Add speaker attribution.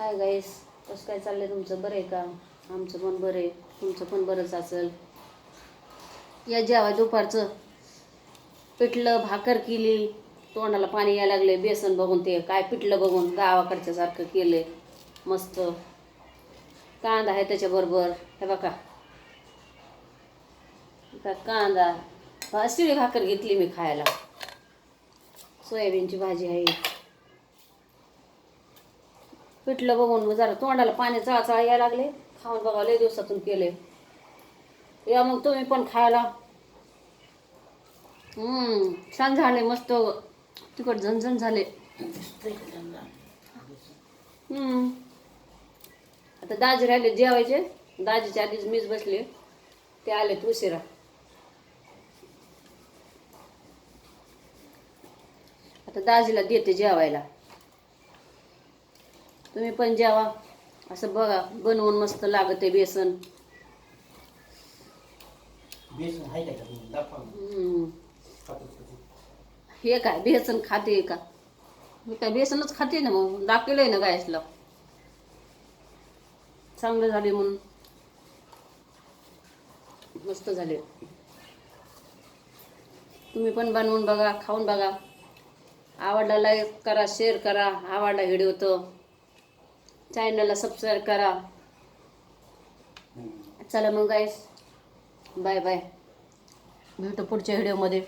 Speaker 1: Hi guys कसं काय चाललं आहे तुमचं? बरं आहे का? आमचं पण बरं आहे. तुमचं पण बरंच असेल. या जेवा दुपारचं. पिठलं भाकर केली. तोंडाला पाणी यायला लागले बेसन बघून ते काय पिठलं बघून गावाकडच्या सारखं आहे मस्त. कांदा आहे त्याच्याबरोबर. हे बघा. का कांदा. शिळी भाकर घेतली मी खायला. सोयाबीनची भाजी आहे. पिठलं बघून मग जरा तोंडाला पाणी चळा यायला लागले. खाऊन बघा लय दिवसातून केले. या मग तुम्ही पण खायला. छान झाले मस्त. तिकट झणझण झाले. आता दाजी राहिले जेवायचे. दाजीच्या आधीच मीच बसले. ते आले उशिरा. आता दाजीला देते जेवायला. तुम्ही पण जेवा. असं बघा बनवून मस्त लागते बेसन.
Speaker 2: बेसन आहे का त्यात? दाखवा ना.
Speaker 1: हम्म.
Speaker 2: खातो का ते?
Speaker 1: हे काय बेसन खाते का? मी काय बेसनच खाते ना मग? दाखवलंय ना गायसला. चांगलं झाले म्हणून. मस्त झाले. तुम्ही पण बनवून बघा खाऊन बघा. आवडला लाईक करा शेअर करा. आवडला व्हिडिओ तर. चॅनलला सबस्क्राईब करा. चला मग गाईस बाय बाय भेटू पुढच्या व्हिडिओमध्ये